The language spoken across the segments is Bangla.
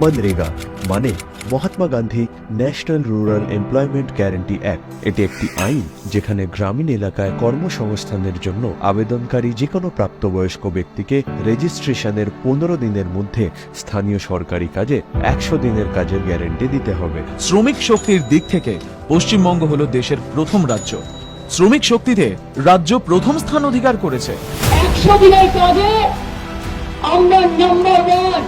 মনরেগা মানে Mahatma Gandhi national rural employment guarantee act এটি একটি আইন যেখানে গ্রামীণ এলাকায় কর্মসংস্থানের জন্য আবেদনকারী যে কোনো প্রাপ্তবয়স্ক ব্যক্তিকে রেজিস্ট্রেশনের পনেরো দিনের মধ্যে স্থানীয় সরকারি কাজে একশো দিনের কাজের গ্যারেন্টি দিতে হবে। শ্রমিক শক্তির দিক থেকে পশ্চিমবঙ্গ হলো দেশের প্রথম রাজ্য। শ্রমিক শক্তিতে রাজ্য প্রথম স্থান অধিকার করেছে। একশো দিনের কাজে আমরা নাম্বার ওয়ান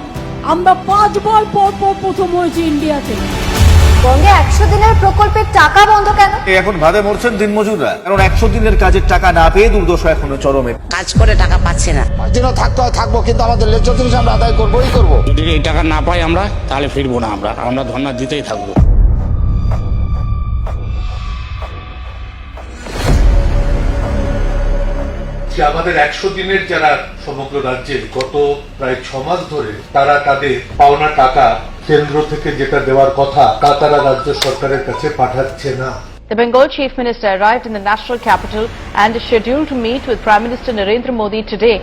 আমরা পাঁচবার পর পর প্রথম হয়েছি ইন্ডিয়াতে। বঙ্গে একশো দিনের প্রকল্পের টাকা বন্ধ কেন? এখন ভাবে মরছেন দিনমজুররা। কারণ একশো দিনের কাজের টাকা না পেয়ে দুর্দশা এখনও চরমে। কাজ করে টাকা পাচ্ছে না। দিনও থাকতে হয় থাকব কিন্তু আমাদের ন্যায্য জিনিস আমরা আদায় করবোই করব। যদি এই টাকা না পাই আমরা তাহলে ফিরবো না আমরা। আমরা ধর্ণা দিতেই থাকব। যে আমাদের একশো দিনের যারা সমগ্র রাজ্যের গত প্রায় ছ মাস ধরে তারা তাদের পাওনা টাকা কেন্দ্র থেকে যেটা দেওয়ার কথা তা তারা রাজ্য সরকারের কাছে পাঠাচ্ছে না The Bengal Chief Minister arrived in the national capital and is scheduled to meet with Prime Minister Narendra Modi today.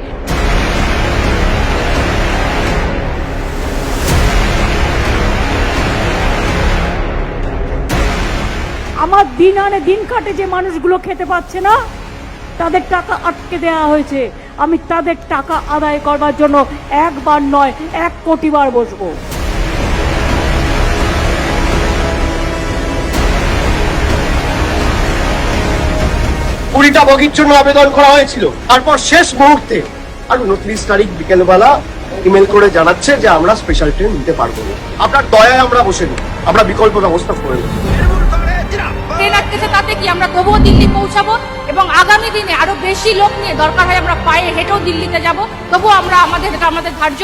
আমার দিন আনে দিন কাটে যে মানুষগুলো খেতে পাচ্ছে না তাদের টাকা আটকে দেওয়া হয়েছে। আমি তাদের টাকা আদায় করবার জন্য একবার নয় এক কোটি বার বসবো। কুড়িটা বগির জন্য আবেদন করা হয়েছিল। তারপর শেষ মুহূর্তে আর উনত্রিশ তারিখ বিকেলবেলা ইমেল করে জানাচ্ছে যে আমরা স্পেশাল ট্রেন নিতে পারব না। আপনার দয়ায় আমরা বসে নিই আমরা বিকল্প ব্যবস্থা করে নেব। ট্রেন আটকেছে তাতে কি আমরা তবুও দিল্লি পৌঁছাবো? আরও বেশি লোক নিয়ে দরকার হয়, আমরা পায়ে হেঁটেও দিল্লিতে যাব। তবুও আমরা আমাদের, এটা আমাদের ধার্য।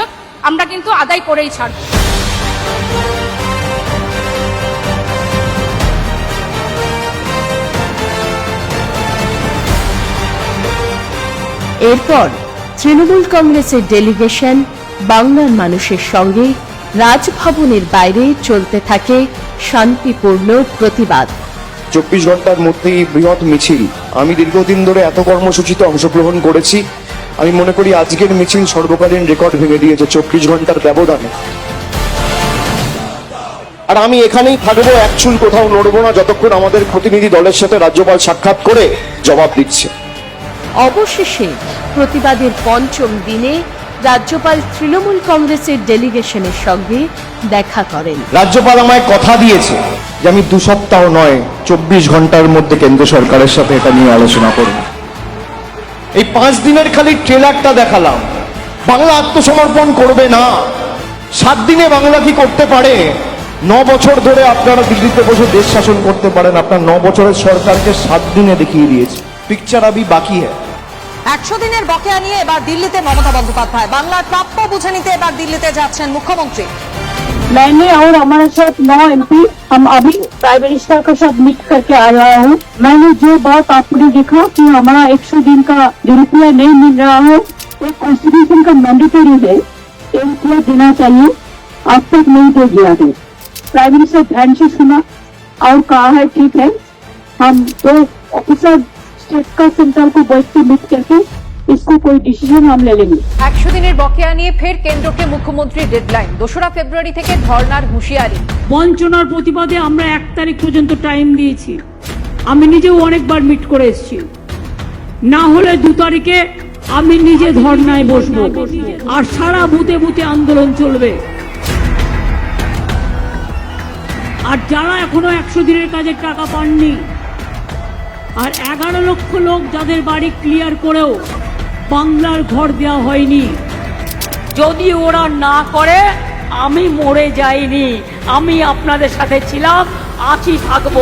আমরা কিন্তু আদায় করেই ছাড়বো। এরপর তৃণমূল কংগ্রেসের ডেলিগেশন বাংলার মানুষের সঙ্গে রাজভবনের বাইরে চলতে থাকে শান্তিপূর্ণ প্রতিবাদ। চব্বিশ ঘণ্টার মধ্যেই বৃহৎ মিছিল। আমি দীর্ঘদিন ধরে এত কর্মসূচিতে অংশগ্রহণ করেছি। আমি মনে করি আজকের মিছিল সর্বকালীন রেকর্ড ভেঙে দিয়েছে চব্বিশ ঘণ্টার ব্যবধানে। আর আমি এখানেই থাকব, এক চুল কোথাও নড়বো না, যতক্ষণ আমাদের প্রতিনিধি দলের সাথে রাজ্যপাল সাক্ষাৎ করে জবাব দিচ্ছে। অবশেষে প্রতিবাদের পঞ্চম দিনে রাজ্যপাল তৃণমূল কংগ্রেসের ডেলিগেশনের সঙ্গে দেখা করেন। রাজ্যপাল আমায় কথা দিয়েছে যে আমি দু সপ্তাহ নয়, চব্বিশ ঘণ্টার মধ্যে কেন্দ্র সরকারের সাথে এটা নিয়ে আলোচনা করব। এই পাঁচ দিনের খালি ট্রেলারটা দেখালাম। বাংলা আত্মসমর্পণ করবে না। সাত দিনে বাংলা কি করতে পারে? ন বছর ধরে আপনারা দিল্লিতে বসে দেশ শাসন করতে পারেন। আপনার ন বছরের সরকারকে সাত দিনে দেখিয়ে দিয়েছে। পিকচার আবি বাকি হ্যাঁ একশো দিনের বকেয়া নিয়ে এবার দিল্লিতে মমতা বন্দ্যোপাধ্যায় বাংলার প্রাপ্য বুঝে নিতে এবার দিল্লিতে যাচ্ছেন মুখ্যমন্ত্রী मैंने और हमारे साथ नौ एमपी हम अभी प्राइम मिनिस्टर के साथ मीट करके आ रहा हूँ मैंने जो बात आपने देखा कि हमारा 100 दिन का जो रुपया नहीं मिल रहा है वो कॉन्स्टिट्यूशन का मैंडेटरी है ये रुपया देना चाहिए अब तक नहीं दे गया है प्राइम मिनिस्टर ध्यान से सुना और कहा है ठीक है हम दो ऑफिसर स्टेट का सेंट्रल को बैठ के मीट करके इसको कोई डिसीजन हम ले लेंगे একশো দিনের বকেয়া নিয়ে ফের কেন্দ্রকে মুখ্যমন্ত্রীর ডেডলাইন দোসরা ফেব্রুয়ারি থেকে ধর্নার হুঁশিয়ারি বঞ্চনার প্রতিবাদে আমরা এক তারিখ পর্যন্ত টাইম দিয়েছি আমি নিজেও অনেকবার মিট করে এসেছি না হলে দু তারিখে আমি নিজে ধর্নায় বসবো আর সারা বুতে বুতে আন্দোলন চলবে আর যারা এখনো একশো দিনের কাজের টাকা পাননি আর এগারো লক্ষ লোক যাদের বাড়ি ক্লিয়ার করেও বাংলার ঘর দেওয়া হয়নি। যদি ওরা না করে, আমি মরে যাইনি। আমি আপনাদের সাথে ছিলাম, আছি থাকব।